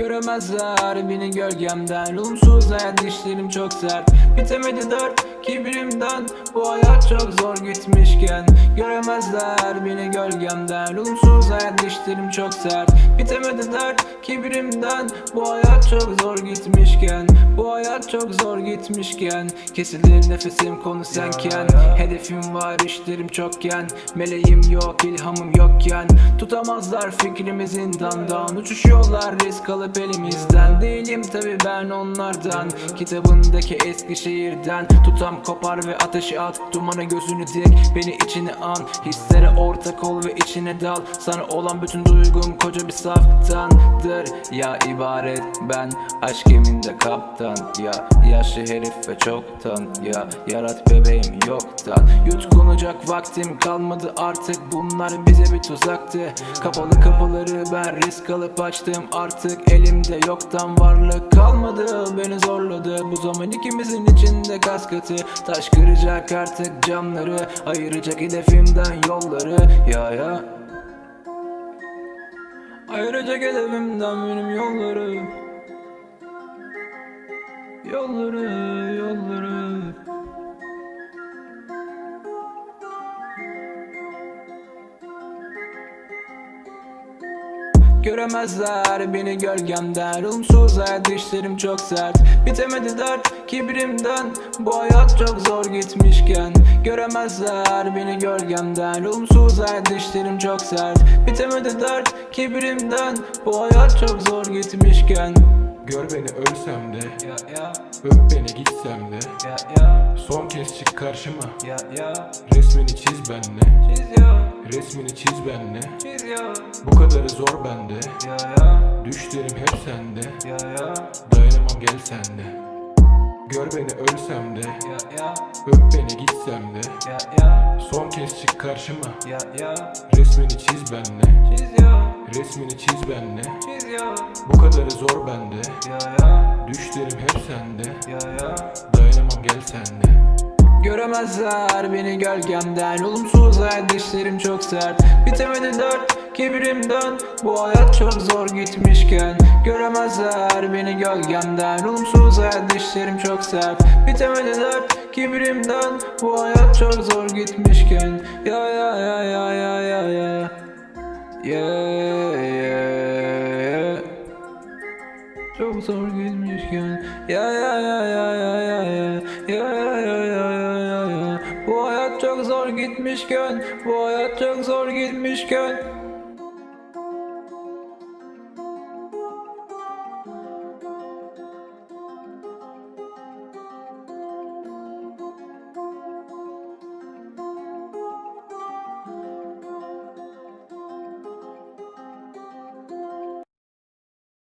Göremezler. Beni gölgemden Umsuz hayat dişlerim çok sert. Bitemedi dert kibrimden. Bu hayat çok zor gitmişken Göremezler beni gölgemden. Umsuz hayat dişlerim çok sert. Bitemedi dert kibrimden. Bu hayat çok zor gitmişken Bu hayat çok zor gitmişken. Kesilir nefesim konu senken. Hedefim var işlerim çokken. Meleğim yok ilhamım yokken. Tutamazlar fikrimi zindandan. Uçuşuyorlar risk alıp elimizden. Değilim tabi ben onlardan. Kitabındaki eski şehirden Tutam kopar ve ateşi at Dumana gözünü dik. Beni içine an Hislere ortak ol ve içine dal. Sana olan bütün duygum koca bir saftandır. Ya ibaret ben aşk geminde kaptan. Ya yaşlı herif ve çoktan. Ya yarat bebeğim yoktan. Yutkunacak vaktim kalmadı artık. Bunlar bize bir tuzaktı. Kapalı kapıları ben risk alıp açtım. Artık elimde yoktan varlık kalmadı. Beni zorladı. Bu zaman ikimizin içinde kas katı Taş kıracak artık camları Ayıracak hedefimden yolları. Ya ya. Ayıracak hedefimden benim yolları. Yolları, yolları Göremezler beni gölgemden. Umsuz hayat dişlerim çok sert. Bitemedi dert kibrimden. Bu hayat çok zor gitmişken. Göremezler beni gölgemden. Umsuz hayat dişlerim çok sert. Bitemedi dert kibrimden. Bu hayat çok zor gitmişken Gör beni ölsem de Ya ya. Öp beni gitsem de. Ya ya. Son kez çık karşıma. Ya ya. Resmini çiz benle Çiz ya. Resmini çiz benle çiz ya. Bu kadarı zor bende. Ya ya. Düşlerim hep sende. Ya ya. Dayanamam gel sende Gör beni ölsem de ya ya. Öp beni gitsem de. Ya ya. Son kez çık karşıma. Ya ya. Resmini çiz benle çiz ya. Resmini çiz benle çiz ya. Bu kadarı zor bende. Ya ya. Düşlerim hep sende. Ya ya. Dayanamam gel sende Göremezler beni gölgemden Olumsuz hayat dişlerim çok sert Bitemedi dert kibrimden Bu hayat çok zor gitmişken Göremezler beni gölgemden Olumsuz hayat dişlerim çok sert Bitemedi dert kibrimden Bu hayat çok zor gitmişken Ya ya ya ya ya ya ya Yeah, yeah. Çok zor gitmişken Ya ya ya ya ya ya ya Ya ya ya ya gitmişken Bu hayat çok zor gitmişken